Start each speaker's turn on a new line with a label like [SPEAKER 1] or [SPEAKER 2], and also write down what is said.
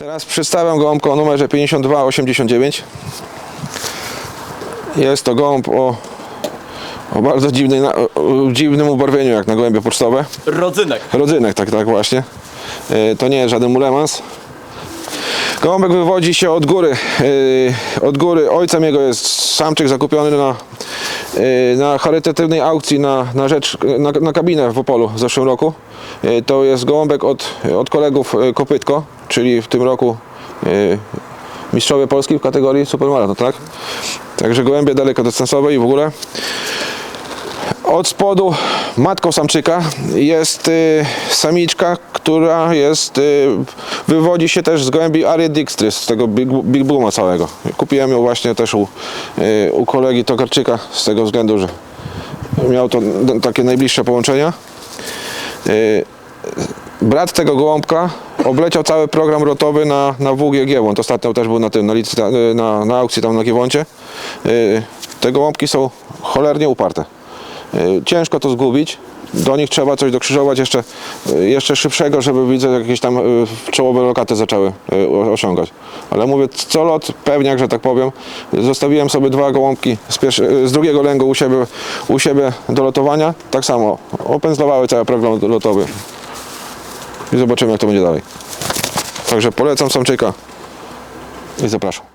[SPEAKER 1] Teraz przedstawiam gołąbkę o numerze 5289. Jest to gołąb o, o bardzo dziwnej, na- o, dziwnym ubarwieniu jak na gołębie pocztowe.
[SPEAKER 2] Rodzynek.
[SPEAKER 1] Rodzynek, tak, tak właśnie. E, To nie jest żaden mulemans. Gołąbek wywodzi się od góry. e, Od góry ojcem jego jest samczyk zakupiony na, e, na charytatywnej aukcji na, na rzecz, na, na kabinę w Opolu w zeszłym roku. E, To jest gołąbek od, od kolegów e, Kopytko, czyli w tym roku e, mistrzowie Polski w kategorii supermaraton, tak? Także gołębie dalekodystansowe i w ogóle. Od spodu matką samczyka jest y, samiczka, która jest, y, wywodzi się też z gołębi Arie Dixtris, z tego Big, Big Booma całego. Kupiłem ją właśnie też u, u kolegi Tokarczyka z tego względu, że miał to takie najbliższe połączenia. Brat tego gołąbka obleciał cały program rotowy na, na WG Giewont. Ostatnio też był na tym, na, na, na aukcji tam na Giewoncie. Y, Te gołąbki są cholernie uparte. Y, Ciężko to zgubić. Do nich trzeba coś dokrzyżować jeszcze, y, jeszcze szybszego, żeby widzę jakieś tam czołowe lokaty zaczęły osiągać. Ale mówię, co lot, pewniak, że tak powiem. Zostawiłem sobie dwa gołąbki z, pierwszy, z drugiego lęgu u siebie, u siebie do lotowania. Tak samo opędzlowały cały program lotowy. I zobaczymy jak to będzie dalej. Także polecam samczyka i zapraszam.